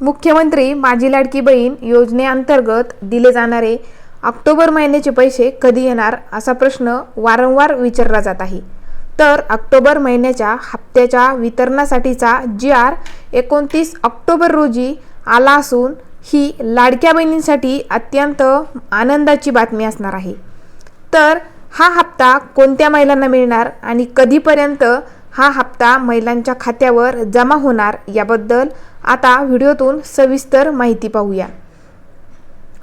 मुख्यमंत्री माझी लाडकी बहीण योजनेअंतर्गत दिले जाणारे ऑक्टोबर महिन्याचे पैसे कधी येणार असा प्रश्न वारंवार विचारला जात आहे. तर ऑक्टोबर महिन्याच्या हप्त्याच्या वितरणासाठीचा जी आर एकोणतीस ऑक्टोबर रोजी आला असून ही लाडक्या बहिणींसाठी अत्यंत आनंदाची बातमी असणार आहे. तर हा हप्ता कोणत्या महिलांना मिळणार आणि कधीपर्यंत हा हप्ता महिलांच्या खात्यावर जमा होणार याबद्दल आता व्हिडिओतून सविस्तर माहिती पाहूया.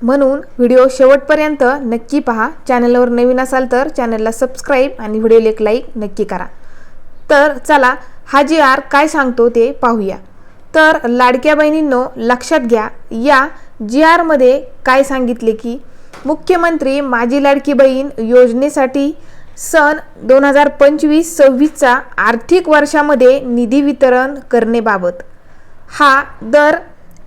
म्हणून व्हिडिओ शेवटपर्यंत नक्की पहा. चॅनलवर नवीन असाल तर चॅनलला सबस्क्राईब आणि व्हिडिओला एक लाईक नक्की करा. तर चला हा जी आर काय सांगतो ते पाहूया. तर लाडक्या बहिणींनो लक्षात घ्या या जी आरमध्ये काय सांगितले की मुख्यमंत्री माझी लाडकी बहीण योजनेसाठी सन दोन हजार पंचवीस सव्वीसचा आर्थिक वर्षामध्ये निधी वितरण करणेबाबत हा दर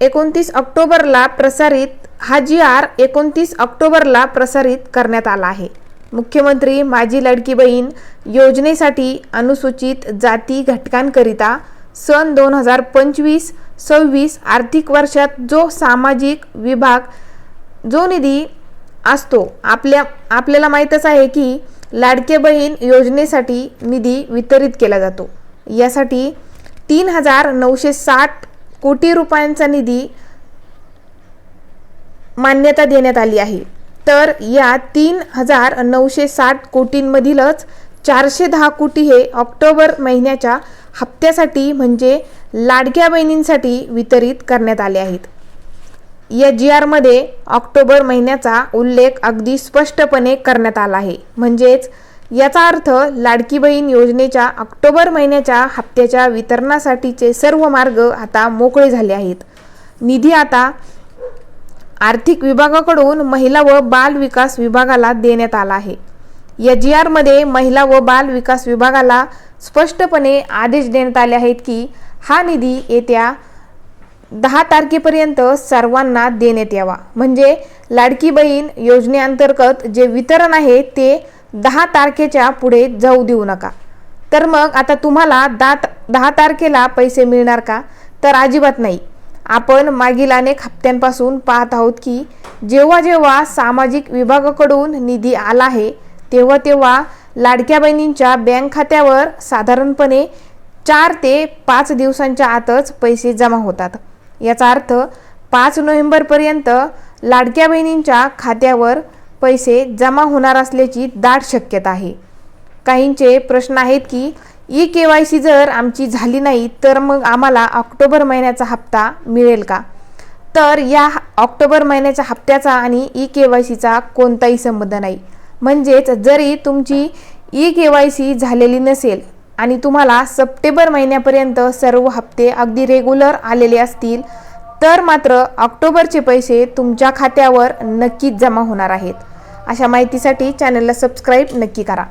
एकोणतीस ऑक्टोबरला प्रसारित हा जी आर एकोणतीस ऑक्टोबरला प्रसारित करण्यात आला आहे. मुख्यमंत्री माझी लाडकी बहीण योजनेसाठी अनुसूचित जाती घटकांकरिता सन दोन हजार पंचवीस सव्वीस आर्थिक वर्षात जो सामाजिक विभाग जो निधी असतो आपल्या आपल्याला माहीतच आहे की लाडके बहीण योजनेसाठी निधी वितरित केला जातो. यासाठी तीन हजार नऊशे साठ कोटी रुपयांचा निधी मान्यता देण्यात आली आहे. तर या तीन हजार नऊशे साठ कोटींमधीलच चारशे दहा कोटी हे ऑक्टोबर महिन्याच्या हप्त्यासाठी म्हणजे लाडक्या बहिणींसाठी वितरित करण्यात आले आहेत. या जी आरमध्ये ऑक्टोबर महिन्याचा उल्लेख अगदी स्पष्टपणे करण्यात आला आहे. म्हणजेच याचा अर्थ लाडकी बहीण योजनेच्या ऑक्टोबर महिन्याच्या हप्त्याच्या वितरणासाठीचे सर्व मार्ग आता मोकळे झाले आहेत. निधी आता आर्थिक विभागाकडून महिला व बाल विकास विभागाला देण्यात आला आहे. या जी आरमध्ये महिला व बाल विकास विभागाला स्पष्टपणे आदेश देण्यात आले आहेत की हा निधी येत्या दहा तारखेपर्यंत सर्वांना देण्यात यावा. म्हणजे लाडकी बहीण योजनेअंतर्गत जे वितरण आहे ते दहा तारखेच्या पुढे जाऊ देऊ नका. तर मग आता तुम्हाला दात दहा तारखेला पैसे मिळणार का? तर अजिबात नाही. आपण मागील अनेक हप्त्यांपासून पाहत आहोत की जेव्हा जेव्हा सामाजिक विभागाकडून निधी आला आहे तेव्हा तेव्हा लाडक्या बहिणींच्या बँक खात्यावर साधारणपणे चार ते पाच दिवसांच्या आतच पैसे जमा होतात. याचा अर्थ पाच नोव्हेंबरपर्यंत लाडक्या बहिणींच्या खात्यावर पैसे जमा होणार असल्याची दाट शक्यता आहे. काहींचे प्रश्न आहेत की ई के वाय सी जर आमची झाली नाही तर मग आम्हाला ऑक्टोबर महिन्याचा हप्ता मिळेल का? तर या ऑक्टोबर महिन्याच्या हप्त्याचा आणि ई के वाय सीचा कोणताही संबंध नाही. म्हणजेच जरी तुमची ई के वाय सी झालेली नसेल आणि तुम्हाला सप्टेंबर महिन्यापर्यंत सर्व हप्ते अगदी रेग्युलर आलेले असतील तर मात्र ऑक्टोबरचे पैसे तुमच्या खात्यावर नक्कीच जमा होणार आहेत. अशा माहितीसाठी चॅनलला सबस्क्राईब नक्की करा.